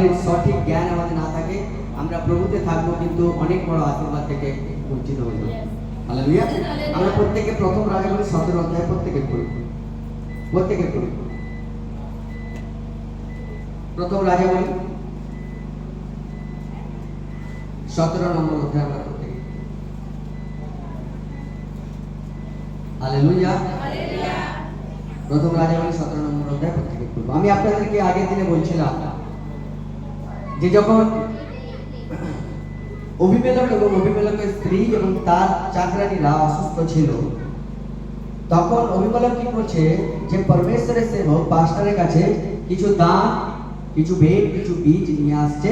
Knowledge সঠিক জ্ঞান আমাদের না থাকে আমরা প্রভুতে থাকব কিন্তু অনেক বড় আশীর্বাদ থেকে বঞ্চিত হালেলুয়া আমরা প্রত্যেকে প্রথম রাজাগুলি সতেরো অধ্যায় প্রত্যেকে পড়ি। প্রত্যেকে পড়ি। প্রথম রাজাগুলি সতেরো নম্বর অধ্যায় আমরা প্রত্যেকে হালেলুয়া প্রথম রাজাগুলি সতেরো নম্বর অধ্যায় প্রত্যেকে পড়ব আমি আপনাদেরকে আগের দিনে বলছিলাম যে যখন অভিমেলক এবং অভিমেলকের স্ত্রী এবং তার চাকরানিরা অসুস্থ ছিল, তখন অভিমেলক কি করছে যে পরমেশ্বরের সেবক পাস্টারের কাছে কিছু দান, কিছু বেদ, কিছু বীজ নিয়ে আসছে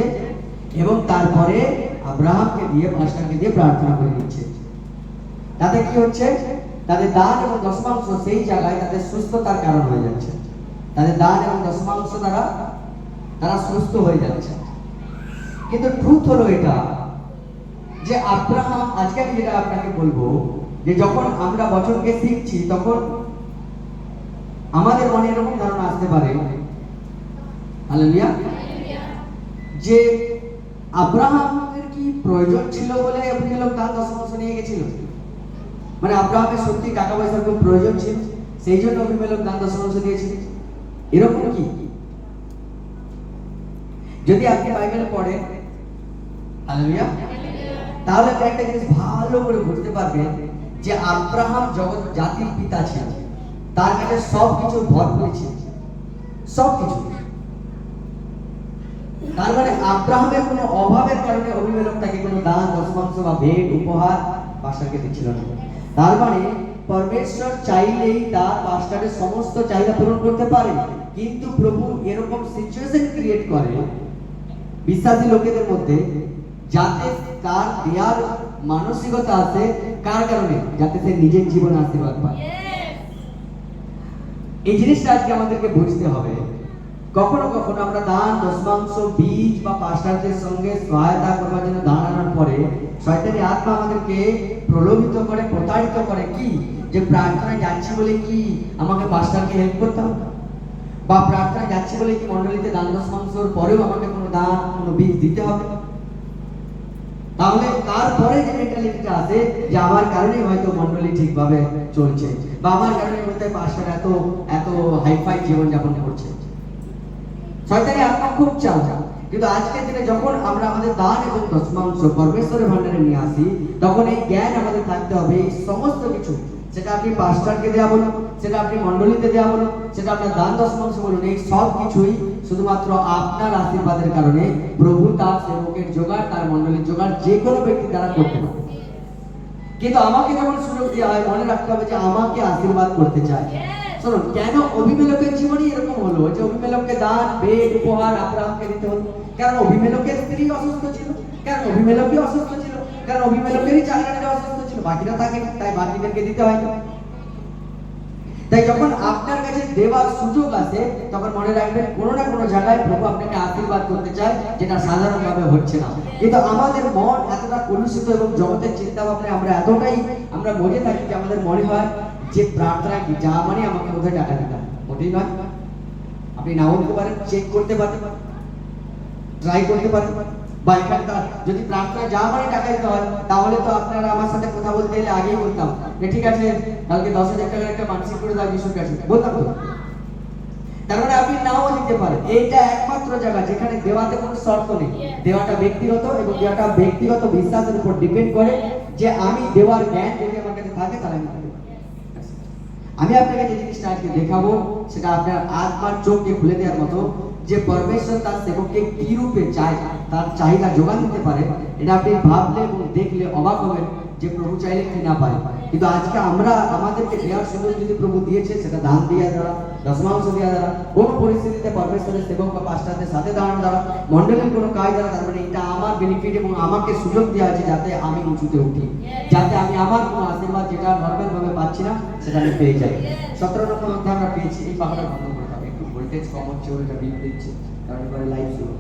এবং তারপরে আব্রাহামকে দিয়ে পাস্টারকে দিয়ে প্রার্থনা করে দিচ্ছে তাতে কি হচ্ছে? তাদের দান এবং দশমাংশ সেই জায়গায় তাদের সুস্থতার কারণ হয়ে যাচ্ছে। তাদের দান এবং দশমাংশ দ্বারা তারা সুস্থ হয়ে যাচ্ছে। কিন্তু ট্রুথ হলো এটা, যে আব্রাহাম, আজকে আমি যেটা আপনাকে বলব, যে যখন আমরা বচনকে শিখছি, তখন আমাদের মনে এরকম ধারণা আসতে পারে। যে আব্রাহামের কি প্রয়োজন ছিল বলে আপনি অভিযোগ দান দশমাংশ নিয়ে গেছিল? মানে আব্রাহামের সত্যি টাকা পয়সার খুব প্রয়োজন ছিল? সেই জন্য অভিমেলক দান দশমাংশ দিয়েছিল এরকম কি? যদি আপনি বাইবেল পড়েন হালেলুয়া তাহলে একটা জিনিস ভালো করে বুঝতে পারবেন যে আব্রাহাম জগৎ জাতির পিতা ছিলেন। তার কাছে সব কিছু ভরপুর ছিল। সব কিছু তার মানে আব্রাহামের কোনো অভাবের কারণে অভিমেলক তাকে কোনো দান দশমাংশ বা ভেট উপহার পাস্টারকে দিচ্ছিল না। তার মানে পরমেশ্বর চাইলেই তার পাস্টারের সমস্ত চাহিদা পূরণ করতে পারে, কিন্তু প্রভু এরকম সিচুয়েশন ক্রিয়েট করে, বিশ্বাসী লোকেদের মধ্যে যাতে তার দেয়ার মানসিকতা আছে, কার কারণে? যাতে সে নিজের জীবনে আশীর্বাদ পায়। এই জিনিসটা আজকে আমাদেরকে বুঝতে হবে। কখনো কখনো আমরা দান দশমাংশ বীজ বা পাস্টারদের সঙ্গে সহায়তা করবার জন্য দান আনার পরে শয়তানি আত্মা আমাদেরকে প্রলোভিত করে, প্রতারিত করে কি? যে প্রার্থনায় যাচ্ছি বলে কি আমাকে পাস্টারকে হেল্প করতে হবে? বা প্রার্থনায় যাচ্ছি বলে কি মণ্ডলীতে দান দশমাংশর পরেও আমাকে কোনো দান, কোনো বীজ দিতে হবে? তাহলে তারপরে যে মেন্টালিটিটা আছে, যে আমার কারণেই হয়তো মন্ডলী ঠিকভাবে চলছে, বা আমার কারণে হয়তো পাস্টার এত এত হাইফাই জীবন যাপন করছে। শয়তানি আত্মা খুব চাল চাও কিন্তু আজকের দিনে যখন আমরা আমাদের দান এবং দশমাংশ পরমেশ্বরের ভান্ডারে নিয়ে আসি, তখন এই জ্ঞান আমাদের থাকতে হবে এই সমস্ত কিছু। সেটা আপনি পাস্টারকে দেওয়া বলুন সেটা আপনি মন্ডলীতে দেওয়া বলুন সেটা আপনার দান দশমাংশ বলুন, এই সব কিছুই শুধুমাত্র আপনার আশীর্বাদের কারণে প্রভু তার সেবকের জোগাড়, তার মন্ডলীর জোগাড় যে কোনো ব্যক্তি দ্বারা করতে পারে। কিন্তু আমাকে যখন সুযোগ দেওয়া হয়, মনে রাখতে হবে যে আমাকে আশীর্বাদ করতে চায়। শুনুন, কেন অভিমেলকের জীবনই এরকম হলো যে অভিমেলককে দান, বেদ, উপহার আব্রাহামকে দিতে হলো? কারণ অভিমেলকের স্ত্রী অসুস্থ ছিল। কারণ অভিমেলকই অসুস্থ ছিল। কারণ অভিমেলকেরই চাকরিটা অসুস্থ ছিল বাকিরা থাকে, তাই বাকিদেরকে দিতে হয় তাই যখন আপনার কাছে দেওয়ার সুযোগ আছে তখন মনে রাখবেন কোনো না কোনো জায়গায় প্রভু আপনাকে আশীর্বাদ করতে চায়, যেটা সাধারণভাবে হচ্ছে না। কিন্তু আমাদের মন এতটা কলুষিত এবং জগতের চিন্তা ভাবনায় আমরা এতটাই আমরা মজে থাকি যে আমাদের মনে হয় যে প্রার্থনা কি, যা মানে আমাকে বোধহয় টাকা হবে। মোটেই নয়। আপনি নাও দিতে পারেন চেক করতে পারেন ট্রাই করতে পারেন। বা যদি প্রার্থনা যা মানে টাকা দিতে হয়, তাহলে তো আপনারা আমার সাথে কথা বলতে এলে আগেই বলতাম যে ঠিক আছে, কালকে দশ হাজার টাকার একটা মানসিক করে দাও যিশুর কাছে। বলতাম তো। তার মানে আপনি নাও দিতে পারেন। এইটা একমাত্র জায়গা যেখানে দেওয়াতে কোনো শর্ত নেই। দেওয়াটা ব্যক্তিগত এবং দেওয়াটা ব্যক্তিগত বিশ্বাসের উপর ডিপেন্ড করে যে আমি দেওয়ার জ্ঞান যদি আমার কাছে থাকে, তাহলে আমি আমি আপনাকে যে জিনিসটা আজকে দেখাবো, সেটা আপনার আত্মার চোখকে খুলে দেওয়ার মতো যে পরমেশ্বর তার সেবককে কি রূপে চায়, তার চাহিদা যোগান দিতে পারে, এটা আপনি ভাবলে এবং দেখলে অবাক হবেন যে প্রভু চাইলে কি না পারে। কিন্তু আজকে আমরা আমাদেরকে দেওয়ার সুযোগ যদি প্রভু দিয়েছে, সেটা দান দেওয়া দ্বারা, দশমাংশ দেওয়া দ্বারা, কোনো পরিস্থিতিতে পরমেশ্বরের সেবক বা পাস্টারদের সাথে দাঁড়ানো দ্বারা মন্ডলের কোনো কাজ দ্বারা, তার মানে এটা আমার বেনিফিট এবং আমাকে সুযোগ দেওয়া আছে যাতে আমি উঁচুতে উঠি। যাতে আমি আমার কোনো আশীর্বাদ যেটা নর্মাল ভাবে পাচ্ছি না, সেটা আমি পেয়ে যাই। সতেরো নম্বর অধ্যায় আমরা পেয়েছি, এই পাহাড়টা ভোল্টেজ কম হচ্ছে ওটা বিল দিচ্ছে কারণ এবার লাইভ শুরু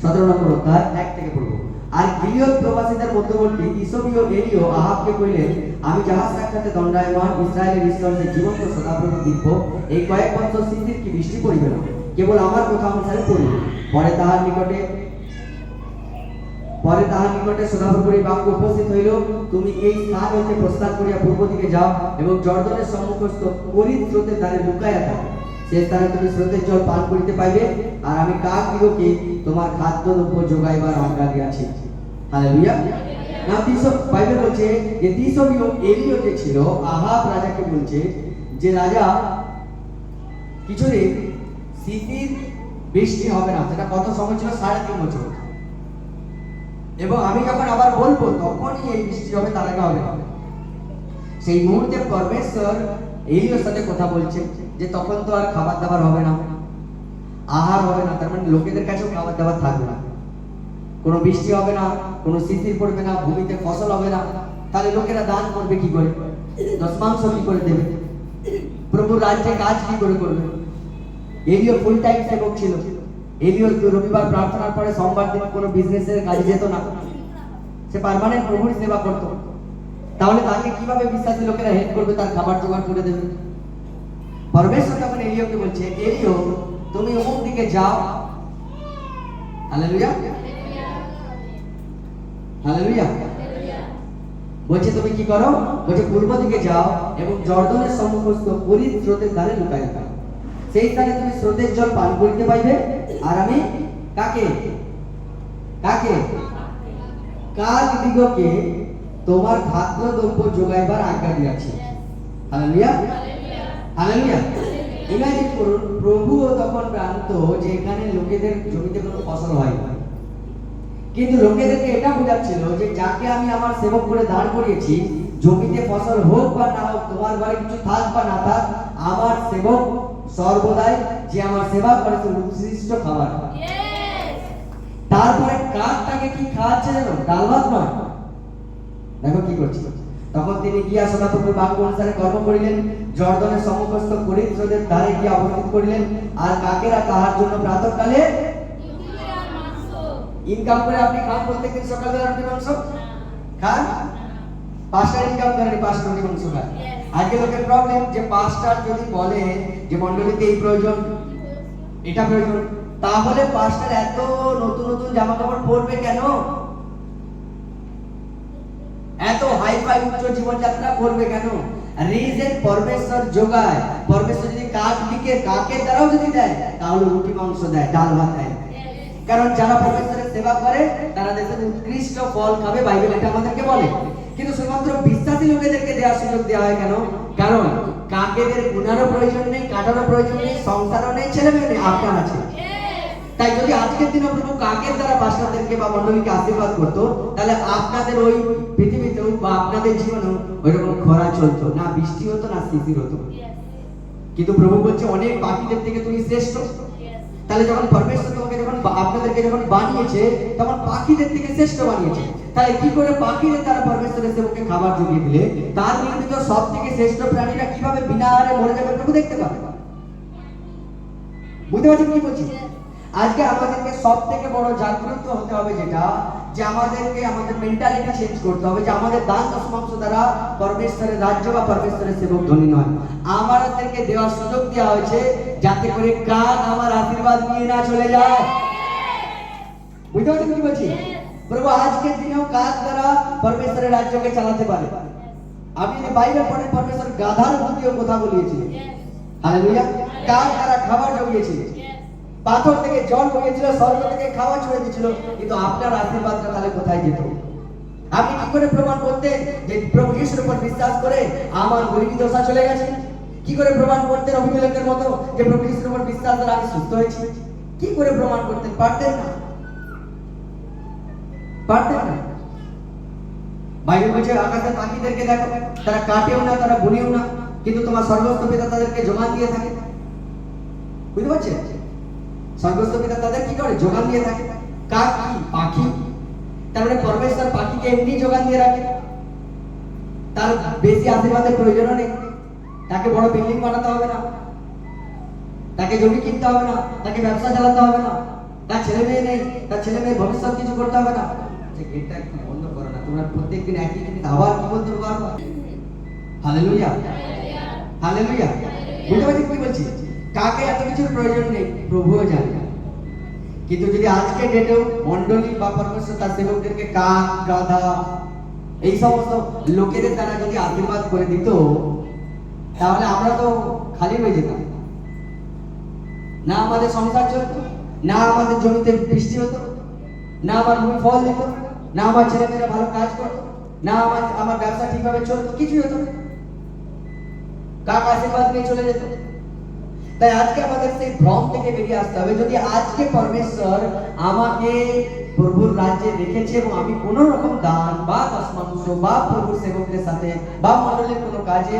সতেরো নম্বর অধ্যায় এক থেকে পড়ব। আর গিলিয়ত প্রবাসীদের মধ্যবর্তী ইসবীয় এলিও আহাবকে কইলেন, আমি যাহা সাক্ষাতে দণ্ডায়মান ইসরায়েলের ঈশ্বর যে জীবন্ত শতাব্দ দিব্য এই কয়েক বছর সিন্ধির কি বৃষ্টি পড়িবে না? কেবল আমার কথা অনুসারে পড়িবে। পরে তাহার নিকটে পরে তাহার নিকটে সদাপুরী বাক্য উপস্থিত হইল, তুমি এই স্থান হইতে প্রস্থান করিয়া পূর্ব দিকে যাও এবং জর্দনের সম্মুখস্থ করিত স্রোতের দ্বারে লুকাইয়া থাকো। সে স্থানে তুমি স্রোতের জল পান করিতে পাইবে, আর আমি কাক দিগকে তোমার খাদ্য দ্রব্য যোগাইবার আজ্ঞা দিয়াছি। না তিসব বলছে যে তিসবীয় এলিও যে ছিল, আহাব রাজাকে বলছে যে, রাজা, কিছুদিন শীতের বৃষ্টি হবে না। সেটা কত সময় ছিল? সাড়ে তিন বছর। এবং আমি যখন আবার বলব, তখনই এই বৃষ্টি হবে তার আগে হবে। সেই মুহূর্তে পরমেশ্বর এলিওর সাথে কথা বলছে যে তখন তো আর খাবার দাবার হবে না, আহার হবে না, তার মানে লোকেদের কাছেও খাবার দাবার থাকবে না। কোনো বৃষ্টি হবে না, কোনো শিশির পড়বে না, ভূমিতে ফসল হবে না। তাহলে লোকেরা দান করবে কি করে? দশমাংশ কি করে দেবে? প্রভুর রাজ্যে কাজ কি করে করবে? এলিও ফুল টাইম সেবক ছিল। এলিও রবিবার প্রার্থনার পরে সোমবার দিন কোনো বিজনেসের কাজে যেত না। সে পার্মানেন্ট প্রভুর সেবা করত। তাহলে তাকে কীভাবে বিশ্বাসী লোকেরা হেল্প করবে তার খাবার জোগাড় করে দেবে? পরমেশ্বর তখন এলিওকে বলছে এলিও তুমি অমুক দিকে যাও। হালেলুয়া। হালেলুয়া। বলছে, তুমি কি করো? বলছে, পূর্ব দিকে যাও এবং জর্দনের সম্মুখস্থ পরিত স্রোতের ধারে লুকাই থাকো সেই স্থানে তুমি স্রোতের জল পান করিতে পাইবে আর আমি কাকে? কাকে? কাক দিগকে তোমার খাদ্য দ্রব্য যোগাইবার আজ্ঞা দিয়াছি? হালেলুয়া। হালেলুয়া। করুন তখন জানতো যে এখানে লোকেদের জমিতে কোনো ফসল হয় কিন্তু লোকেদেরকে এটা বোঝাচ্ছিল যে যাকে আমি আমার সেবক করে দাঁড় করিয়েছি জমিতে ফসল হোক বা না হোক তোমার ঘরে কিছু থাক বা না থাক আমার সেবক সর্বদাই যে আমার সেবা করে সে উৎকৃষ্ট খাবার তারপরে কাক তাকে কি খাওয়াচ্ছে জানো? ডাল ভাত নয়। দেখো কি করছি। তখন তিনি গিয়া সদাপ্রভুর বাক্য অনুসারে কর্ম করিলেন জর্দনের সম্মুখস্থ করিত ধারে গিয়া অবস্থিত করিলেন আর কাকেরা তাহার জন্য প্রাতঃকালে ইনকাম করে আপনি খান প্রত্যেকদিন সকালবেলা রুটি মাংস? খান? পাঁচটা ইনকাম করেন পাঁচটা আজকে লোকের প্রবলেম যে পাঁচটার যদি বলে যে মন্ডলীতে এই প্রয়োজন এটা প্রয়োজন তাহলে পাঁচটার এত নতুন নতুন জামা কাপড় পরবে কেন? এত হাই ফাই উচ্চ জীবনযাত্রা করবে কেন? রিজন পরমেশ্বর যোগায়। পরমেশ্বর যদি কাক দিকে কাকের দ্বারাও যদি দেয় তাহলে রুটি মাংস দেয় ডাল ভাত দেয়। কারণ যারা পরমেশ্বরের সেবা করে তারা দেশের উৎকৃষ্ট ফল খাবে বাইবেল এটা আমাদেরকে বলে। কিন্তু শুধুমাত্র বিশ্বাসী লোকেদেরকে দেওয়ার সুযোগ দেওয়া হয় কেন? কারণ কাকেদের গুণারও প্রয়োজন নেই, কাটারও প্রয়োজন নেই, সংসারও নেই ছেলে মেয়ে নেই আপনার আছে। তাই যদি আজকের দিনে প্রভু কাকের দ্বারা পাস্টারদেরকে বা মন্ডলীকে আশীর্বাদ করতো, তাহলে আপনাদের ওই পৃথিবীতেও বা আপনাদের জীবনেও ওইরকম খরা চলতো, না বৃষ্টি হতো, না শিশির হতো। কিন্তু প্রভু বলছে, অনেক পাখিদের থেকে তুমি শ্রেষ্ঠ। তাহলে যখন পরমেশ্বর তোমাকে যখন আপনাদেরকে যখন বানিয়েছে, তখন পাখিদের থেকে শ্রেষ্ঠ বানিয়েছে। তাহলে কি করে পাখিদের তারা পরমেশ্বরের সেবককে খাবার জুগিয়ে দিলে? তার নির্মিত সব থেকে শ্রেষ্ঠ প্রাণীরা কীভাবে বিনা আহারে মরে যাবে প্রভু দেখতে পাবে। বুঝতে পারছেন কি বলছি? আজকে আমাদেরকে সব থেকে বড় জাগ্রত হতে হবে যেটা, যে আমাদেরকে আমাদের মেন্টালিটি চেঞ্জ করতে হবে, যে আমাদের দান দশমাংশ দ্বারা পরমেশ্বরের রাজ্য বা পরমেশ্বরের সেবক ধনী নয়। আমাদেরকে দেওয়ার সুযোগ দেওয়া হয়েছে যাতে করে কাক আমার আশীর্বাদ নিয়ে না চলে যায়। বুঝতে পারছেন কি বলছি? প্রভু, আজকের দিনেও কাক দ্বারা পরমেশ্বরের রাজ্যকে চালাতে পারে। আপনি যদি বাইবেল পড়েন পরমেশ্বর গাধার বুদ্ধিও কথা বলিয়েছিলেন হালেলুয়া খাবার পাথর থেকে জল স্বর্গ থেকে খাওয়া দিয়েছিল, কিন্তু আপনার আশীর্বাদটা তাহলে কোথায় যেত? আপনি কি করে প্রমাণ করতেন যে প্রভু যিশুর উপর বিশ্বাস করে আমার গরিবী দশা চলে গেছে। কি করে প্রমাণ করতেন অভিমেলেকের মতো? যে প্রভু যিশুর উপর বিশ্বাস করে আমি সুস্থ হয়েছি। কি করে প্রমাণ করতেন? পারতেন না। পারতেন না বাইবেল বলছে আকাশের পাখিদেরকে দেখো, তারা কাটেও না, তারা বুনেও না, কিন্তু তোমার সর্বস্ত পিতা তাদেরকে জমা দিয়ে থাকে। বুঝতে পারছেন স্বর্গস্থ পিতা তাদের কি করে? যোগান দিয়ে থাকে। কাক কি? পাখি। তার মানে পরমেশ্বর পাখিকে এমনি যোগান দিয়ে রাখে। তার বেশি আশীর্বাদের প্রয়োজন নেই। তাকে বড় বিল্ডিং বানাতে হবে না। তাকে জমি কিনতে হবে না। তাকে ব্যবসা চালাতে হবে না। তার ছেলে মেয়ে নেই। তার ছেলে মেয়ে ভবিষ্যৎ কিছু করতে হবে না। কিন্তু যদি আজকে ডেটেও মন্ডলী বা পরমেশ্বর তার সেবকদেরকে কাক, গাধা, এই সমস্ত লোকেদের দ্বারা যদি আশীর্বাদ করে দিত, তাহলে আমরা তো খালি হয়ে যেতাম। না আমাদের সংসার চলতো, না আমাদের জমিতে বৃষ্টি হতো, না আমার ভূমি ফল দিত। না আমার ছেলেমেয়েরা ভালো কাজ করতো না আমার আমার ব্যবসা ঠিকভাবে চলতো, কিছুই হতো না। কাক আশীর্বাদ নিয়ে চলে যেত। তাই আজকে আমাদের সেই ভ্রম থেকে বেরিয়ে আসতে হবে। যদি আজকে পরমেশ্বর আমাকে প্রভুর রাজ্যে রেখেছে এবং আমি কোনো রকম দান বা দশমাংশ বা প্রভুর সেবকদের সাথে বা মন্ডলের কোনো কাজে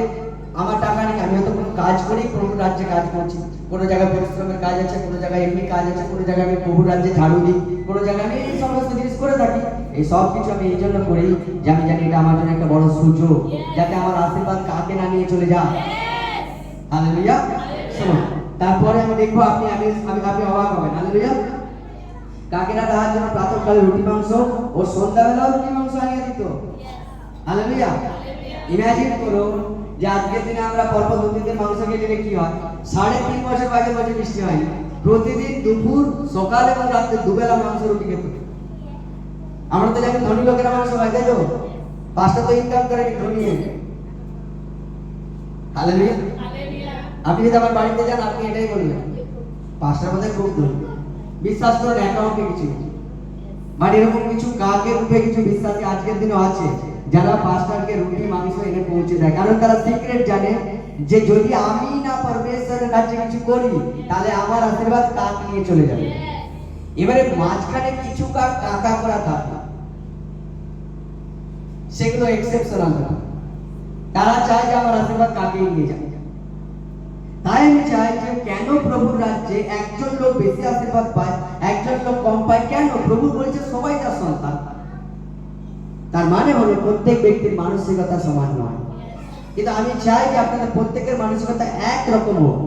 আমার টাকা নেই, আমি হয়তো কোনো কাজ করি, প্রভুর রাজ্যে কাজ করছি। কোনো জায়গায় পরিশ্রমের কাজ আছে, কোনো জায়গায় এমনি কাজ আছে, কোনো জায়গায় আমি প্রভুর রাজ্যে ঝাড়ু দিই, কোনো জায়গায় আমি এই সমস্ত জিনিস করে থাকি। এই সব কিছু আমি এই জন্য করি যে আমি জানি এটা আমার জন্য একটা বড় সুযোগ। যাতে আমার আশীর্বাদ কাকে না নিয়ে চলে যায়। হালেলুয়া শুনুন তারপরে আমি দেখব আপনি, আমি আমি, আপনি অবাক হবেন। হালেলুয়া কাকেরা তাহার জন্য প্রাতঃকালে রুটি মাংস ও সন্ধ্যাবেলাও রুটি মাংস আনিয়ে দিত? হালেলুয়া ইমাজিন করুন যে আজকের দিনে আমরা পরপর দু তিন মাংস খেয়ে দিলে কি হয়? সাড়ে তিন বছর আগে বছর বৃষ্টি হয়নি প্রতিদিন দুপুর, সকাল এবং রাত্রে দুবেলা মাংস রুটি খেত আমরা তো জানি ধনী লোকেরা মাংস খায় তাই তো? পাঁচটা তো ইনকাম করে ধনী হালেলুয়া। আপনি যদি আমার বাড়িতে যান আপনি এটাই বলবেন। পাঁচটার মধ্যে খুব দূর বিশ্বাস করেন অ্যাকাউন্টে কিছু। বাট এরকম কিছু কাকের রূপে কিছু বিশ্বাসী আজকের দিনেও আছে যারা পাঁচটাকে রুটি মাংস এনে পৌঁছে দেয়। কারণ তারা সিক্রেট জানে যে যদি আমি না পরমেশ্বরের রাজ্যে কিছু করি তাহলে আমার আশীর্বাদ কাক নিয়ে চলে যাবে। এবারে মাঝখানে কিছু কাক কাকা করা থাকে সেগুলো এক্সেপশনাল তারা চায় যে আমার আশীর্বাদ কাকে নিয়ে যাবে তাই আমি চাই যে কেন প্রভুর রাজ্যে একজন লোক বেশি আশীর্বাদ পায়, একজন লোক কম পায়? কেন? প্রভু বলছে, সবাই তার সন্তান। তার মানে হলো প্রত্যেক ব্যক্তির মানসিকতা সমান নয়। কিন্তু আমি চাই যে আপনাদের প্রত্যেকের মানসিকতা এক রকম হোক।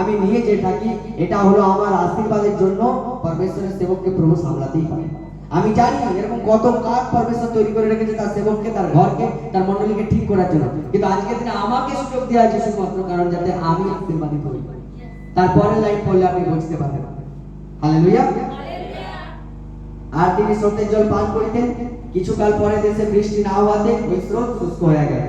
আমি নিয়ে যে থাকি, এটা হলো আমার আশীর্বাদের জন্য পরমেশ্বরের সেবককে প্রভু সামলাতেই পারে। আমি জানি এরকম কত কাজ পরমেশ্বর তৈরি করে রেখেছে তার সেবককে, তার ঘরকে, তার মণ্ডলীকে ঠিক করার জন্য। কিন্তু আজকে দিনে আমাকে সুযোগ দেওয়া হয়েছে শুধুমাত্র কারণ যাতে আমি আশীর্বাদিত হই। তারপরে লাইন পড়লে আপনি বুঝতে পারবেন। হালেলুয়া আর তিনি স্রোতের জল পান করিতেন। কিছুকাল পরে দেশে বৃষ্টি না হওয়াতে ওই স্রোত শুষ্ক হয়ে গেল।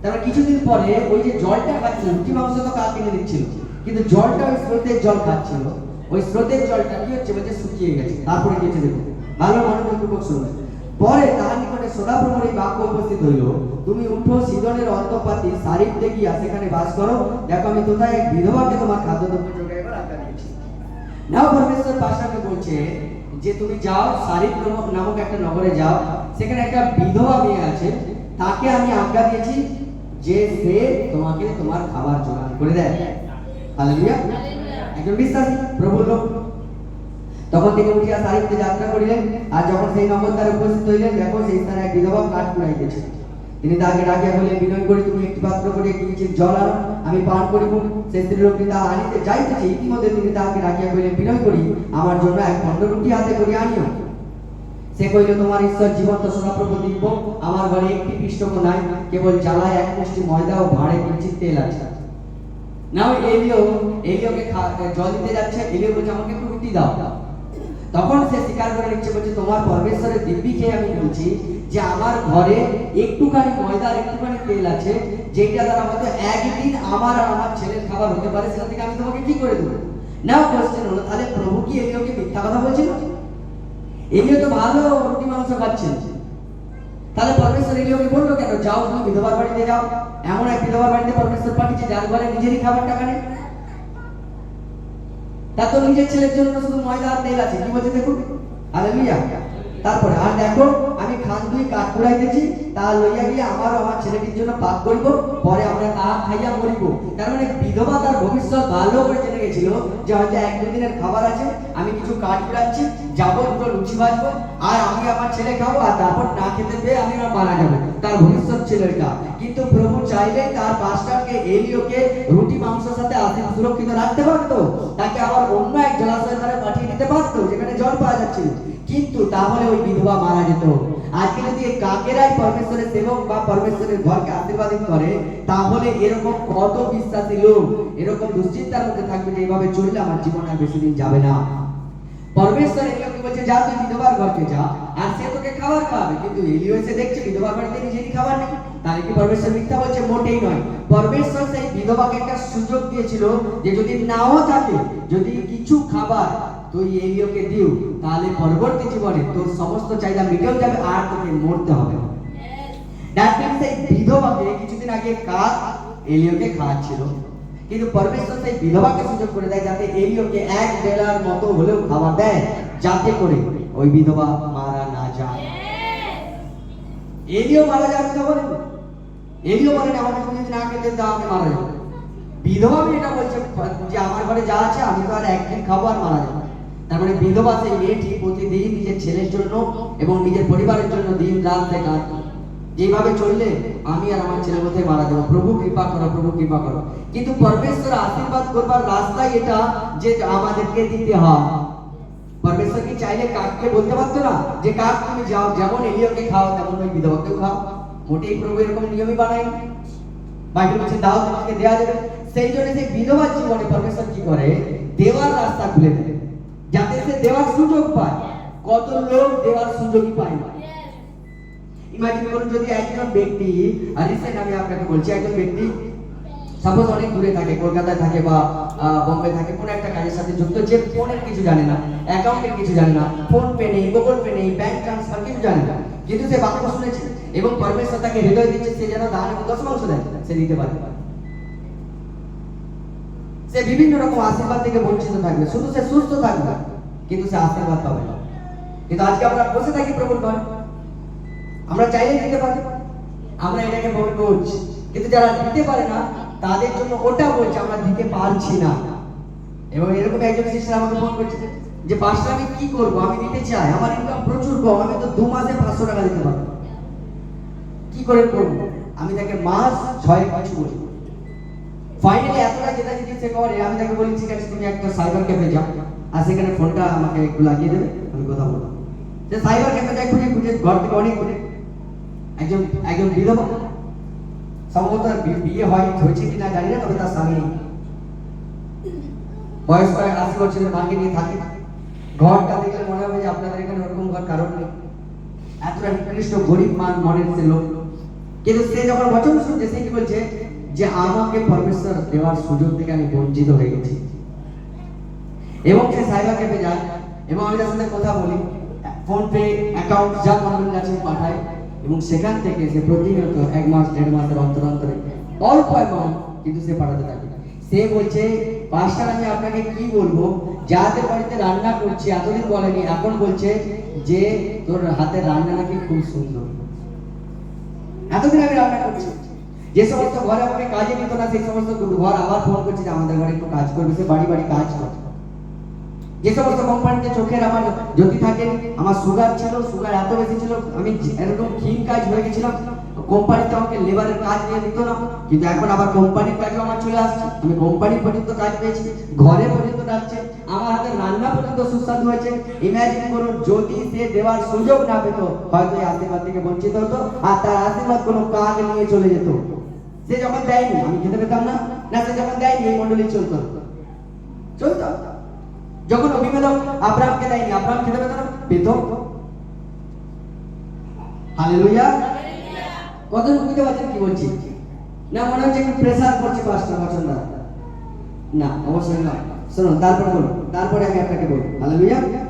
তারপর কিছুদিন পরে ওই যে জলটা খাচ্ছিল, রুটি মাংস তো কাক কিনে দিচ্ছিল, কিন্তু জলটা ওই স্রোতের জল খাচ্ছিল। ওই স্রোতের জলটা কি হচ্ছে বলছে? শুকিয়ে গেছে। তারপরে কি হচ্ছে দেখুন? ভালো মনোযোগপূর্বক শুনুন পরে তাহার নিকটে সদাপ্রভুর এই বাক্য উপস্থিত হইল, তুমি উঠো সিদনের অন্তপাতি সারিফ দেখিয়া সেখানে বাস করো। দেখো আমি কোথায় এক বিধবাকে তোমার খাদ্যদ্রব্য যোগাইবার আজ্ঞা দিয়েছি। নাও পরমেশ্বর পাশাকে বলছে যে তুমি যাও সারিক নামক একটা নগরে যাও সেখানে একটা বিধবা মেয়ে আছে তাকে আমি আজ্ঞা দিয়েছি যে সে তোমাকে তোমার খাবার জোগাড় করে দেয়। হালেলুয়া। একজন বিশ্বাসী প্রভুর লোক। তখন তিনি উঠিয়া সারিফকে যাত্রা করিলেন আর যখন সেই নগর তার উপস্থিত হইলেন দেখো সেই স্থানে এক বিধবা কাঠ কুড়াইতেছে। তিনি তাকে ডাকিয়া বলে বিনয় করি, তুমি একটি পাত্র করিয়া কিঞ্চিত জল আনো, আমি পান করিব। সেই স্ত্রী লোকটি তাহা আনিতে যাইতেছে। ইতিমধ্যে তিনি তাহাকে ডাকিয়া কইলেন বিনয় করি, আমার জন্য এক খণ্ড রুটি হাতে করিয়া আনিও। সে কইল তোমার ঈশ্বর জীবন্ত সদাপ্রভু দিব্য, আমার ঘরে একটি পৃষ্ঠক নাই, কেবল জ্বালায় এক মুষ্টি ময়দা ও ভাড়ে কিঞ্চিত তেল আছে। নাও, এলিও, এলিওকে জল দিতে যাচ্ছে, এলিও বলছে, আমাকে একটু রুটি দাও। তখন সে স্বীকার করে নিচ্ছে বলছে তোমার পরমেশ্বরের দিব্যি খেয়ে আমি বলছি যে আমার ঘরে একটুখানি ময়দার একটুখানি তেল আছে, যেটা দ্বারা হয়তো একদিন আমার আর আমার ছেলের খাবার হতে পারে, সেটা থেকে আমি তোমাকে কি করে দেবো? নাও কোশ্চেন হলো, তাহলে প্রভু কি এলিওকে মিথ্যা কথা বলছিল? এলিও তো ভালো রুটি মাংস খাচ্ছেন তাহলে পরমেশ্বর এলিওকে বলল কেন? যাও তুমি বিধবার বাড়িতে যাও। এমন এক বিধবার বাড়িতে পরমেশ্বর পাঠিয়েছে, যার ঘরে নিজেরই খাবার টাকা নেই। তার তো নিজের ছেলের জন্য শুধু ময়দা আর তেল আছে। কি বলছে দেখুন? হালেলুয়া তারপরে আর দেখো, আমি খান দুই কাঠ কুড়াইতেছি তা লইয়া গিয়ে আমার আমার ছেলেটির জন্য পাক করিব, পরে আমরা তাহা খাইয়া মরিব। তার মানে বিধবা তার ভবিষ্যৎ ভালো করে জেনে গেছিল যে হয়তো এক দুদিনের খাবার আছে, আমি কিছু কাঠ কুড়াচ্ছি, যাব, দুটো লুচি ভাজবো, আর আমি আমার ছেলে খাব, আর তারপর না খেতে পেয়ে আমি আমার মারা যাব, তার ভবিষ্যৎ ছিল এটা। কিন্তু প্রভুর চাইলে তার পাস্টারকে এলিওকে রুটি মাংসের সাথে আসি সুরক্ষিত রাখতে পারতো, তাকে আবার অন্য এক জলাশয়ের ধারে পাঠিয়ে দিতে পারতো, যেখানে জল পাওয়া যাচ্ছিল। কিন্তু তাহলে ওই বিধবা মারা যেত। আজকে যদি কাকেরাই পরমেশ্বরের সেবক বা পরমেশ্বরের ঘরকে আশীর্বাদিত করে, তাহলে এরকম কত বিশ্বাসী লোক, এরকম দুশ্চিন্তার মধ্যে থাকবে যে এইভাবে চললে আমার জীবন আর বেশি দিন যাবে না। পরমেশ্বর এলিওকে বলছে যা তুই বিধবার ঘরকে যা আর সে তোকে খাবার খাওয়াবে। কিন্তু এলিও এসে দেখছে বিধবার খাবার নেই। তাহলে কি পরমেশ্বর মিথ্যা বলছে? মোটেই নয়। পরমেশ্বর সেই বিধবাকে একটা সুযোগ দিয়েছিল যে যদি নাও থাকে, যদি কিছু খাবার তুই এলিওকে দিও তাহলে পরবর্তী জীবনে তোর সমস্ত চাহিদা মিটেও যাবে আর তোকে মরতে হবে। মিনস এই বিধবাকে কিছুদিন আগে কাক এলিওকে খাওয়াচ্ছিল। কিন্তু পরমেশ্বর সেই বিধবাকে সুযোগ করে দেয় যাতে এলিওকে এক বেলার মতো হলেও খাওয়া দেয়, যাতে করে ওই বিধবা মারা না যায়। এলিও মারা যাবে তো বলেন। এলিও বলেন, আমাকে তুমি যদি না খেতে দাও, আমি মারা যাব। বিধবা মেয়েটা বলছে, যে আমার ঘরে যা আছে, আমি তো আর একদিন খাব আর মারা যাব। তারপরে বিধবা সেই মেয়েটি প্রতিদিন নিজের ছেলের জন্য এবং নিজের পরিবারের জন্য দিন রাত দেখা যেভাবে চললে আমি আর আমার ছেলের মধ্যে মারা যাব প্রভু কৃপা করো, প্রভু কৃপা করো। কিন্তু পরমেশ্বর আশীর্বাদ করবার রাস্তাই এটা যে আমাদেরকে দিতে হয়। পরমেশ্বর কি চাইলে কাককে বলতে পারতো না যে, কাক, তুমি যাও, যেমন এলিওকে খাও, তেমন ওই বিধবাকেও খাও। মোটেই প্রভু এরকম নিয়মই বানাই বাইবেল বলছে, দাও তোমাকে দেওয়া যাবে। সেই জন্য সেই বিধবার জীবনে পরমেশ্বর কি করে? দেওয়ার রাস্তা খুলে দেয়। যাতে সে দেওয়ার সুযোগ পায়। কত লোক দেওয়ার সুযোগই পায় না। ইমাজিন করুন যদি একজন ব্যক্তি রিসেন্ট আমি আপনাকে বলছি, একজন ব্যক্তি সাপোজ অনেক দূরে থাকে, কলকাতায় থাকে বা থাকে, কোনো একটা কাজের সাথে যুক্ত, যে ফোনের কিছু জানে না অ্যাকাউন্টের কিছু জানে না ফোন পে নেই গুগল পে নেই ব্যাংক ট্রান্সফার কিছু জানে না, কিন্তু সে বাক্য শুনেছে এবং পরমেশ্বর তাকে হৃদয় দিচ্ছে, সে যেন দান এবং দশমাংশ দেয়, সে দিতে পারে। সে বিভিন্ন রকম আশীর্বাদ থেকে বঞ্চিত থাকবে। শুধু সে সুস্থ থাকবে, কিন্তু সে আশীর্বাদ পাবে না। কিন্তু আজকে আমরা বসে থাকি প্রভুর ঘরে আমরা চাইলে দিতে পারি। আমরা এটাকে বল করছি কিন্তু যারা দিতে পারে না, তাদের জন্য ওটা বলছে, আমরা দিতে পারছি না। এবং এরকম একজন সিস্টার আমাকে ফোন করছে যে পাঁচটা আমি কি করব? আমি দিতে চাই। আমার ইনকাম প্রচুর কম। আমি তো দু মাসে পাঁচশো টাকা দিতে পারব। কি করে করব? আমি তাকে মাস ছয় কিছু বলি। ফাইনালি এতটা যেটা যদি সে করে আমি তাকে বলি ঠিক আছে তুমি একটা সাইবার ক্যাফে যাও আর সেখানে ফোনটা আমাকে একটু লাগিয়ে দেবে আমি কথা বলব যে সাইবার ক্যাফে যাই খুঁজে খুঁজে ঘর থেকে অনেক ঘুরে একজন একজন বিধবা সম্ভবত তার বি- বিয়ে হয় হয়েছে কিনা জানি না তবে তার স্বামী নেই। বয়স প্রায় আশি বছরের মাকে নিয়ে থাকে ঘরটা দেখলে মনে হবে যে আপনাদের এখানে ওরকম ঘর কারণ নেই এতটা নিকৃষ্ট গরিব মান মনের সে লোক কিন্তু সে যখন বচন শুনছে সে কি বলছে যে আমাকে পরমেশ্বর দেওয়ার সুযোগ থেকে আমি বঞ্চিত হয়ে গেছি। এবং সে সাইবার ক্যাফে যায় এবং আমি তার সাথে কথা বলি। ফোন পে, অ্যাকাউন্ট, যা মন্ডল আছে পাঠায় এবং সেখান থেকে সে প্রতিনিয়ত এক মাস, দেড় মাসের অন্তর অন্তরে অল্প অ্যামাউন্ট কিন্তু সে পাঠাতে থাকে। সে বলছে পাঁচটা আমি আপনাকে কি বলব? যাদের বাড়িতে রান্না করছি, এতদিন বলেনি। এখন বলছে যে, তোর হাতের রান্না নাকি খুব সুন্দর। এতদিন আমি রান্না করছি। যে সমস্ত ঘরে আমাকে কাজে নিত না, সেই সমস্ত ঘর আবার ফোন করছে যে আমাদের ঘরে একটু কাজ করবে, সে বাড়ি বাড়ি কাজ করে যে সমস্ত কোম্পানিতে চোখের আমার যদি থাকে, আমার সুগার ছিল সুগার এত বেশি ছিল, আমি এরকম ক্ষীণ কাজ হয়ে গেছিলাম কোম্পানিতে আমাকে লেবারের কাজ নিয়ে নিত না, কিন্তু এখন আবার কোম্পানির কাজও আমার চলে আসছে। আমি কোম্পানি পর্যন্ত কাজ পেয়েছি, ঘরে পর্যন্ত যাচ্ছে আমার হাতে রান্না পর্যন্ত সুস্বাদু হয়েছে। ইমাজিন করুন, যদি সে দেওয়ার সুযোগ না পেত, হয়তো এই আশীর্বাদ থেকে বঞ্চিত হতো, আর তার আশীর্বাদ কোনো কাজ নিয়ে চলে যেত। সে যখন দেয়নি, আমি খেতে পেতাম না না, সে যখন দেয়নি, এই মন্ডলী চলতো। চলতো। যখন অভিমেলক আব্রাহামকে দেয়নি, আব্রাহাম খেতে পেত না, পেত। হালেলুয়া। কত বুঝতে পারছেন কি বলছি? না, মনে হচ্ছে একটু প্রেসার করছে পাঁচটা বছর না? না, অবশ্যই না। শুনুন, তারপরে বলুন, তারপরে আমি আপনাকে বলব।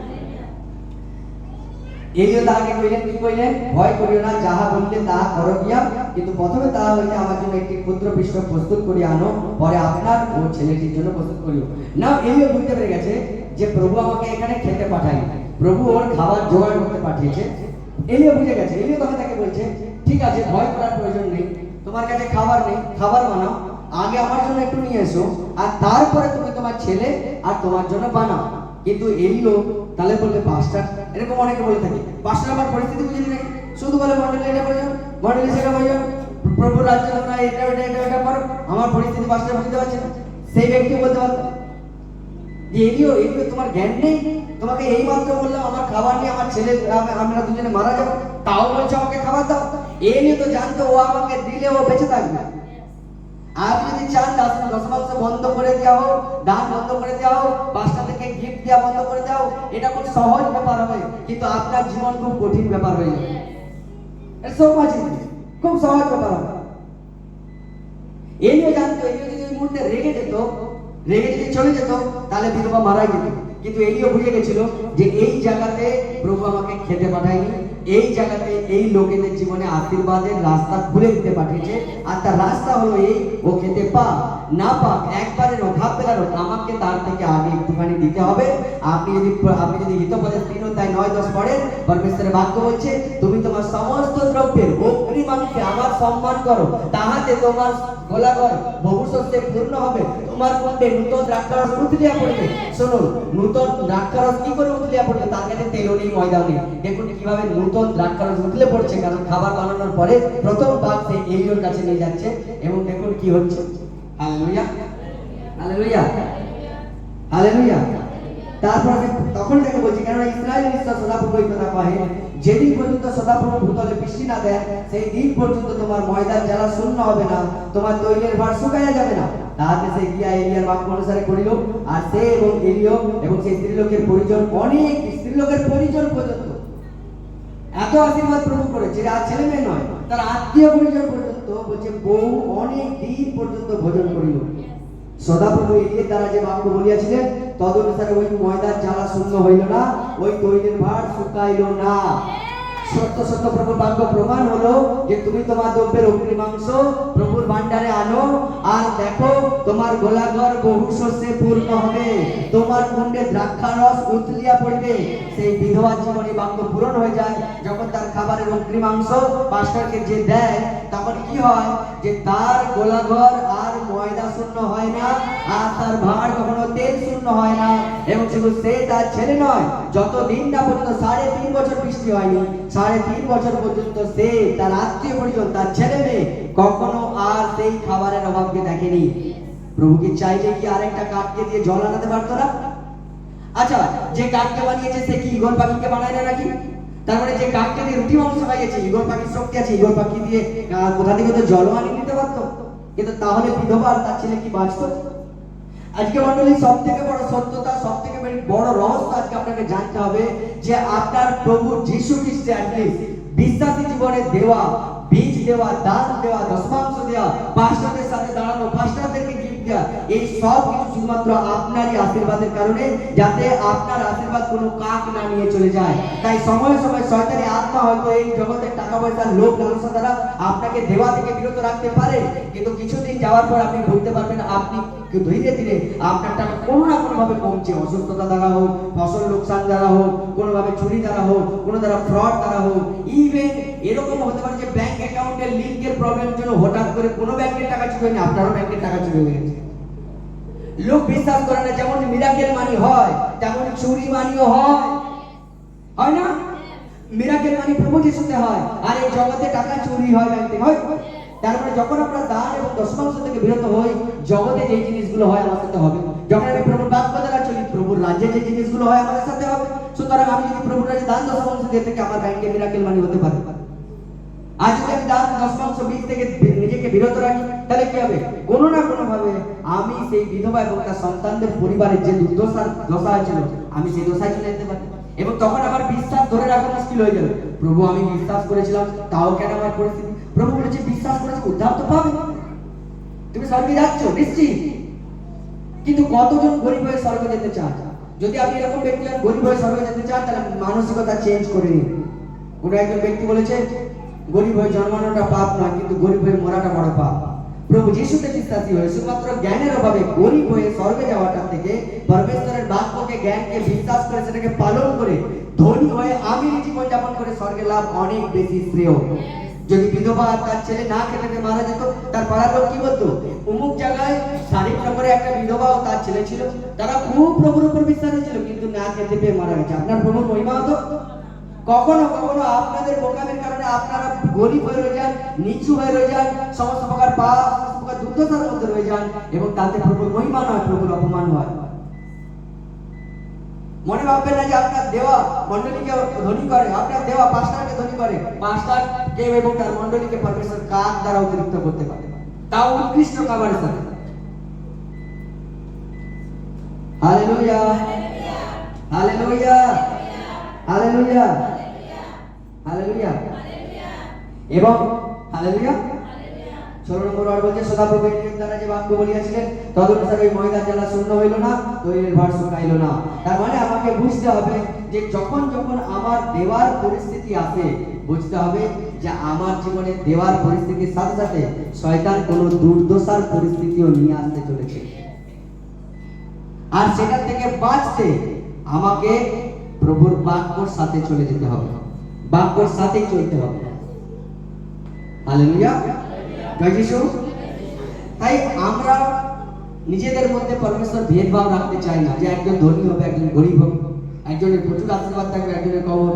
হালেলুয়া এলিও তাহাকে কইলেন কি কইলেন ভয় করিও না, যাহা বললে তাহা করো গিয়া। কিন্তু প্রথমে তাহা হইলে আমার জন্য একটি ক্ষুদ্র পৃষ্ঠ প্রস্তুত করিয়া আনো, পরে আপনার ও ছেলেটির জন্য প্রস্তুত করিও। না এলিও বুঝতে পেরে গেছে যে প্রভু আমাকে এখানে খেতে পাঠায়নি। প্রভু ওর খাবার জোগাড় করতে পাঠিয়েছে। এলিও বুঝে গেছে, এলিও তখন তাকে বলছে, ঠিক আছে, ভয় করার প্রয়োজন নেই। তোমার কাছে খাবার নেই, খাবার বানাও। আগে আমার জন্য একটু নিয়ে এসো, আর তারপরে তুমি তোমার ছেলে আর তোমার জন্য বানাও। কিন্তু এলিও তাহলে বলবে পাঁচটা এরকম অনেকে বলে থাকে। পাঁচটা আমার পরিস্থিতি বুঝে নাকি? শুধু বলে মন্ডলী এটা প্রয়োজন মন্ডলী সেটা প্রয়োজন প্রভু রাজ্য এটা এটা এটা এটা করো। আমার পরিস্থিতি পাঁচটা বুঝতে পারছে না। সেই ব্যক্তি বলতে পারতো যে এলিও এলিও, তোমার জ্ঞান নেই? তোমাকে এই মাত্র বললাম, আমার খাবার নিয়ে আমার ছেলে আমরা দুজনে মারা যাব। তাও বলছো আমাকে খাবার দাও। এলিও তো জানতো, ও আমাকে দিলে ও বেঁচে থাকবে। আপনি যদি চান দশ দশ বন্ধ করে দেওয়া হোক দান বন্ধ করে দেওয়া হোক পাঁচটা থেকে গিফট দেওয়া বন্ধ করে দেওয়া হোক, এটা খুব সহজ ব্যাপার হবে। কিন্তু আপনার জীবন খুব কঠিন ব্যাপার হয়ে যাবে। খুব সহজ ব্যাপার হবে। এলিও জানতো এলিও যদি ওই মুহূর্তে রেগে যেত, রেগে যদি চলে যেত, তাহলে বিধবা মারা যেত। কিন্তু এলিও বুঝে গেছিল যে এই জায়গাতে প্রভু আমাকে খেতে পাঠায়নি। এই জায়গাতে এই লোকেদের জীবনে আশীর্বাদের রাস্তা খুলে দিতে পাঠিয়েছে। আর তার রাস্তা হলো এই, ও খেতে পা না পাক, একবারের অভাব পেলার আমাকে তার থেকে আগে একটুখানি দিতে হবে। আপনি যদি আপনি যদি হিতপদের তিন অধ্যায় নয় দশ পড়েন, পরমেশ্বরের বাক্য বলছে তুমি তোমার সমস্ত দ্রব্যের অগ্রিমাংশে আমার সম্মান করো, তাহাতে তোমার গোলাঘর বহু শস্যে পূর্ণ হবে। তোমার মধ্যে নূতন দ্রাক্ষারস উতলিয়া পড়বে। শুনুন, নূতন দ্রাক্ষারস কি করে উতলিয়া পড়বে? তার কাছে তেলও নেই, ময়দাও নেই। দেখুন কীভাবে নূতন দ্রাক্ষারস উতলে পড়ছে, কারণ খাবার বানানোর পরে প্রথম ভাগ সে এলিওর কাছে নিয়ে যাচ্ছে। এবং দেখুন কি হচ্ছে। হালেলুয়া। হালেলুয়া। হালেলুয়া। তারপর তখন বলছি ঈশ্বর সদাপ্রভু কথা কহে, যেদিন পর্যন্ত সদাপ্রভু ভূতলে বৃষ্টি না দেয়, সেই দিন পর্যন্ত তোমার ময়দান জ্বালা শূন্য হবে না, তোমার তৈলের ভার শুকাইয়া যাবে না। তাহাতে সে গিয়া এলিয়ার বাক্য অনুসারে করিল আর সে এবং এলিয় এবং সেই স্ত্রীলোকের পরিজন, অনেক স্ত্রীলোকের পরিজন পর্যন্ত এত আশীর্বাদ প্রভু করেছে আর ছেলে মেয়ে নয়, তার আত্মীয় পরিচয় পর্যন্ত বলছে বহু অনেক দিন পর্যন্ত ভোজন করিল। সদাপ্রভু এলিয়ের তারা যে বাক্য বলিয়াছিলেন তদনুসারে ওই ময়দার চালা শূন্য হইল না, ওই তৈলের ভার শুকাইল না। সত্য সত্য প্রভুর বাক্য প্রমাণ হলো যে তুমি তোমার দ্রব্যের অগ্নিমাংস প্রভুর ভান্ডারে আনো, আর দেখো তোমার গোলাঘর বহু শস্যে পূর্ণ হবে। তোমার কুণ্ডে দ্রাক্ষারস উতলিয়া পড়বে। সেই বিধবা জীবনী বাক্য পূরণ হয়ে যায়। যখন তার খাবারের অগ্নিমাংস পাস্টারকে যে দেয়, তখন কি হয়? যে তার গোলাঘর আর ময়দা শূন্য হয় না, আর তার ভাড় কখনো তেল শূন্য হয় না। এবং শুধু সে তার ছেলে নয় যত দিন না পর্যন্ত সাড়ে তিন বছর বৃষ্টি হয়নি সাড়ে তিন বছর পর্যন্ত সে তার আত্মীয় পরিজন, তার ছেলে মেয়ে কখনো আর সেই খাবারের অভাবকে দেখেনি। প্রভু চাইলে কি আরেকটা কাঠকে দিয়ে জল আনাতে পারতো না? আচ্ছা যে কাঠকে বানিয়েছে সে কি ইগল পাখিকে বানায় না নাকি? তার মানে যে কাঠকে দিয়ে রুটি মাংস খাইয়েছে ইগল পাখির শক্তি আছে ইগল পাখি দিয়ে কোথা থেকে তো জল আনিয়ে নিতে পারতো? কিন্তু তাহলে বিধবা তার ছেলে কি বাঁচতো? আজকে মন্ডলী সব থেকে বড় সত্যতা সব থেকে বড় রহস্য আজকে আপনাকে জানতে হবে। যে আপনার প্রভু যিশু খ্রিস্টে বিশ্বাসী জীবনে দেওয়া, বীজ দেওয়া, দান দেওয়া, দশমাংশ দেওয়া পাস্টারদের সাথে দাঁড়ানো পাস্টারদেরকে গিফট দেওয়া, এই সব কিছু শুধুমাত্র আপনারই আশীর্বাদের কারণে যাতে আপনার আশীর্বাদ কোনো কাক না নিয়ে চলে যায়। তাই সময় সময় শয়তানি আত্মা হয়তো এই জগতের টাকা পয়সার লোভ লালসা দ্বারা আপনাকে দেওয়া থেকে বিরত রাখতে পারে, কিন্তু কিছুদিন যাওয়ার পর আপনি বুঝতে পারবেন আপনি ধীরে ধীরে আপনার টাকা কোনো না কোনো ভাবে কমছে। অসুস্থতা দ্বারা হোক ফসল লোকসান দ্বারা হোক কোনো ভাবে চুরি দ্বারা হোক কোনো দ্বারা ফ্রড দ্বারা হোক ইভেন এরকম হতে পারে যে ব্যাংক অ্যাকাউন্টের লিঙ্কের প্রবলেমের জন্য হঠাৎ করে কোনো ব্যাংকের টাকা চুরি হয়নি আপনারও ব্যাংকের টাকা চুরি হয়ে গেছে। লোক বিশ্বাস করে না যেমন মিরাকেল মানি হয় তেমন চুরি মানিও হয়। হয় না? মিরাকেল মানি প্রভু যিশুতে হয় আর এই জগতে টাকা চুরি হয় ব্যাংক হয়। তার মানে যখন আমরা দান এবং দশমাংশ থেকে বিরত হই, জগতে যে জিনিসগুলো হয় আমার সাথে হবে। যখন আমি প্রভুর চলি প্রভুর রাজ্যে যে জিনিসগুলো হয় আমাদের সাথে হবে। সুতরাং আমি যদি প্রভুর রাজ্যে দান দশমাংশ দিয়ে আমার ব্যাংকে মিরাকেল মানি হতে পারে। আজ যদি আমি দান দশমাংশ বীজ থেকে নিজেকে বিরত রাখি, তাহলে কি হবে? কোনো না কোনো ভাবে আমি সেই বিধবা এবং তার সন্তানদের পরিবারের যে দুর্দশার দশা ছিল, আমি সেই দশায় চলে যেতে পারি। এবং তখন আমার বিশ্বাস ধরে রাখা মুশকিল হয়ে যাবে প্রভু, আমি বিশ্বাস করেছিলাম, তাও কেন আমার পরিস্থিতি প্রভু বলেছে, বিশ্বাস করেছে উদ্ধার তো পাবে। তুমি স্বর্গে যাচ্ছ, নিশ্চিত। কিন্তু কতজন গরিব হয়ে স্বর্গে যেতে চান যদি আপনি এরকম ব্যক্তি হন, গরিব হয়ে স্বর্গে যেতে চান, তাহলে মানসিকতা চেঞ্জ করে নিন। কোনো একজন ব্যক্তি বলেছে, গরিব হয়ে জন্মানোটা পাপ নয়, কিন্তু গরিব হয়ে মরাটা বড় পাপ। প্রভু যিশুতে বিশ্বাসী হয়ে, শুধুমাত্র জ্ঞানের অভাবে গরিব হয়ে স্বর্গে যাওয়াটা থেকে পরমেশ্বরের বাক্যকে, জ্ঞানকে বিশ্বাস করে সেটাকে পালন করে ধনী হয়ে আমি জীবন যাপন করে স্বর্গে লাভ অনেক বেশি শ্রেয়। যদি বিধবা তার ছেলে না খেতে পেয়ে মারা যেত, তার পাড়ার লোক কি বলতো অমুক জায়গায় শারীর নগরে একটা বিধবা ও তার ছেলে ছিল। তারা খুব প্রভুর উপর বিশ্বাস ছিল কিন্তু না খেতে পেয়ে মারা গেছে। আপনার প্রভুর মহিমা হতো? কখনো কখনো আপনাদের বোকামের কারণে আপনারা গরিব হয়ে রয়ে যান, নিচু হয়ে রয়ে যান, সমস্ত প্রকার পাপ, সমস্ত প্রকার দুর্দশার মধ্যে রয়ে যান, এবং তাতে প্রভুর মহিমা নয়, প্রভুর অপমান হয়। মনে ভাববেন না যে আপনার দেওয়া মন্ডলীকে ধনী করে, আপনার দেওয়া পাঁচটাকে ধনী করে। পাঁচটার কে এবং তার মন্ডলীকে পরমেশ্বর কাক দ্বারা অতিরিক্ত করতে পারে? তাও উৎকৃষ্ট খাবারের সাথে হালেলুয়া। হালেলুয়া। হালেলুয়া। হালেলুয়া। এবং হালেলুয়া। মানে আমার জীবনে দেওয়ার পরিস্থিতির সাথে সাথে শয়তান দুর্দশার পরিস্থিতিও নিয়ে আসতে চলেছে। আর থেকে বাঁচতে আমাকে প্রভুর বাক্যর সাথে চলে যেতে হবে। বাক্যর সাথেই চলতে হবে। হালেলুয়া যিশু? তাই আমরা নিজেদের মধ্যে পরমেশ্বর ভেদভাব রাখতে চাই না যে একজন ধনী হবে, একজন গরিব হবে। একজনের প্রচুর আশীর্বাদ থাকবে, একজনের কবর।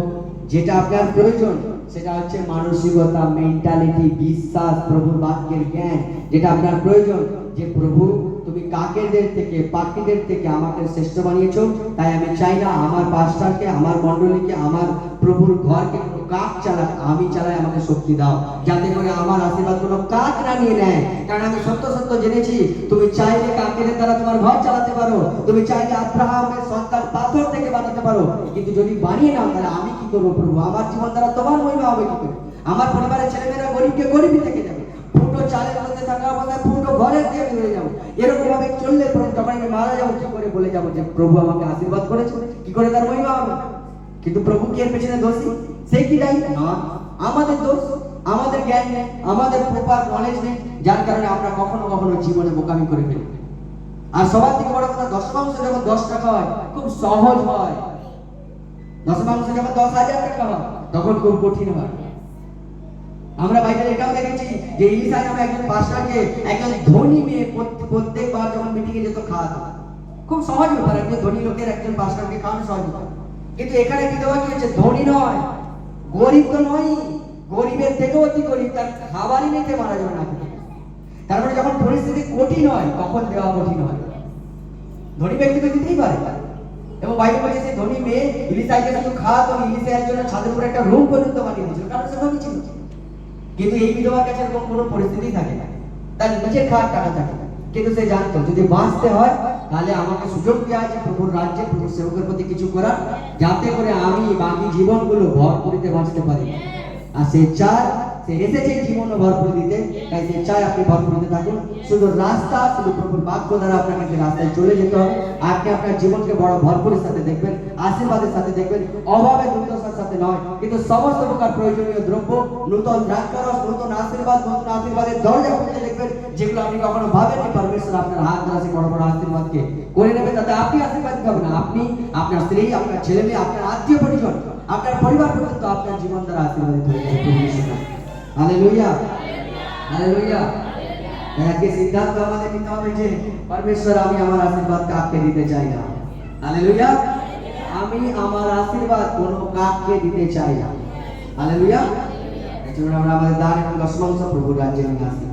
যেটা আপনার প্রয়োজন, সেটা হচ্ছে মানসিকতা মেন্টালিটি বিশ্বাস, প্রভুর বাক্যের জ্ঞান। যেটা আপনার প্রয়োজন, যে প্রভু, তুমি কাকেদের থেকে, পাখিদের থেকে আমাকে শ্রেষ্ঠ বানিয়েছো। তাই আমি চাই না আমার পাস্টারকে আমার মণ্ডলীকে, আমার প্রভুর ঘরকে কাক চালাক, আমি চালাই, আমাকে শক্তি দাও। যাতে করে আমার আশীর্বাদ কোনো কাক না নিয়ে নেয়। কারণ আমি সত্য সত্য জেনেছি, তুমি চাইলে কাকের দ্বারা তোমার ঘর চালাতে পারো। তুমি চাইলে আব্রাহামের সন্তান পাথর থেকে বানাতে পারো। কিন্তু যদি বানিয়ে নাও, তাহলে আমি কি করব প্রভু? আমার জীবন দ্বারা তোমার মহিমা হবে কি করে? আমার পরিবারের ছেলেমেয়েরা গরিবকে গরিবই থেকে যাবে। ফুটো চালের মধ্যে থাকা অবস্থায় ফুটো ঘরের দিয়ে বেরিয়ে যাব। এরকম ভাবে চললে যখন আমি মারা যাব। কি করে বলে যাব যে, প্রভু আমাকে আশীর্বাদ করেছে? কি করে তার মহিমা হবে? কিন্তু প্রভু কি এর পেছনে দোষী? সে কি দায়ী? না। আমাদের দোষ আমাদের জ্ঞান নেই আমাদের প্রপার নলেজ নেই যার কারণে আমরা কখনো কখনো জীবনে বোকামি করে ফেলি। আর সবার থেকে বড় কথা দশমাংশ যখন দশ টাকা হয় খুব সহজ হয়। দশমাংশ যখন দশ হাজার টাকা হয় তখন খুব কঠিন হয়। আমরা বাইবেলে এটাও দেখেছি যে ইলিশা নামে একজন পাস্টারকে একজন ধনী মেয়ে প্রত্যেকবার যখন মিটিংয়ে যেত খাওয়াতো। খুব সহজ ব্যাপার একজন ধনী লোকের একজন পাস্টারকে খাওয়ানো সহজ ব্যাপার। কিন্তু এখানে কি হচ্ছে ধনী নয়, গরিব তো নয় গরিবের থেকেও অতি গরিব, তার খাবারই নিতে মারা যাবে না। তারপরে যখন পরিস্থিতি কঠিন হয়, তখন দেওয়া কঠিন হয়। ধনী ব্যক্তি তো দিতেই পারে। এবং বাইরে বলছে সেই ধনী মেয়ে ইলিশাইকে শুধু ইলিশা জন্য ছাদের উপরে একটা রুম পর্যন্ত বানিয়ে দিয়েছিল। কারণ সে ধনী ছিল। কিন্তু এই বিধবার কাছে এরকম কোনো পরিস্থিতি থাকে না। তার নিজের খাওয়ার টাকা থাকে। না। কিন্তু সে জানতো, যদি বাঁচতে হয়, তাহলে আমাকে সুযোগ দেওয়া আছে প্রভুর রাজ্যে, প্রভুর সেবকের প্রতি কিছু করার, যাতে করে আমি বাকি জীবনগুলো করিতে বাঁচতে পারি। আর সে চায় সে এসেছে জীবন ভরপুর দিতে, তাই সে চায় আপনি ভরপুরিতে থাকুন। শুধু রাস্তা, শুধু প্রভুর বাক্য দ্বারা আপনাকে সেই রাস্তায় চলে যেতে হবে, আপনি আপনার জীবনকে বড় ভরপুরের সাথে দেখবেন, আশীর্বাদের সাথে দেখবেন অভাবে দুর্দশার সাথে নয়, কিন্তু সমস্ত প্রকার প্রয়োজনীয় দ্রব্য, নূতন দ্রাক্ষারস নূতন আশীর্বাদ, নতুন আশীর্বাদের দরজা খুলতে দেখবেন, যেগুলো আপনি কখনো ভাবেননি, পরমেশ্বর আপনার হাত দ্বারা সেই বড় বড় আশীর্বাদকে করে নেবে, তাতে আপনি আশীর্বাদ পাবেন আপনি, আপনার স্ত্রী, আপনার ছেলে মেয়ে আপনার আত্মীয় পরিজন, আপনার পরিবার পর্যন্ত আপনার জীবন দ্বারা আশীর্বাদিত হয়ে যাবে পরমেশ্বর হালেলুয়া হালেলুয়া তাই আজকে সিদ্ধান্ত আমাদের নিতে হবে যে পরমেশ্বর আমি আমার আশীর্বাদ কাককে দিতে চাই না হালেলুয়া আমি আমার আশীর্বাদ কোনো কাককে দিতে চাই না হালেলুয়া এই জন্য আমরা আমাদের দান এবং দশমাংশ প্রভুর রাজ্যে নিয়ে আসি